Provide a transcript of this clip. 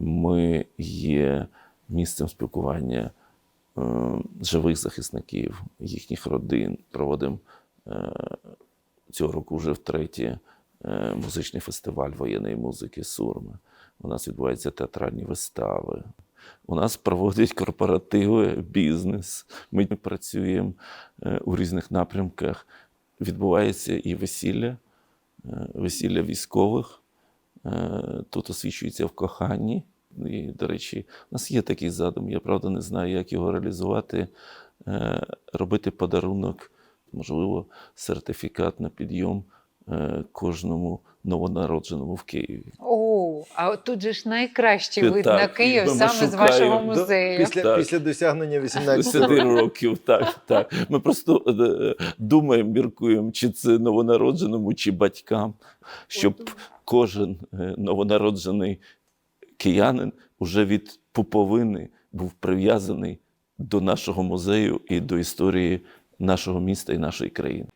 Ми є місцем спілкування е, живих захисників, їхніх родин. Проводимо е, цього року вже втретє е, музичний фестиваль воєнної музики Сурми. У нас відбуваються театральні вистави. У нас проводять корпоративи, бізнес. Ми працюємо у різних напрямках. Відбувається і весілля, весілля військових. Е, Тут освічується в коханні. І, до речі, у нас є такий задум. Я правда не знаю, як його реалізувати. Е, Робити подарунок, можливо, сертифікат на підйом е, кожному новонародженому в Києві. О, а от тут же ж найкращий Так, на Київ саме з вашого музею. Після, Так. після досягнення 18 10 років. років, так, так. Ми просто е, думаємо, міркуємо, чи це новонародженому, чи батькам, щоб кожен е, новонароджений киянин уже від пуповини був прив'язаний до нашого музею і до історії нашого міста і нашої країни.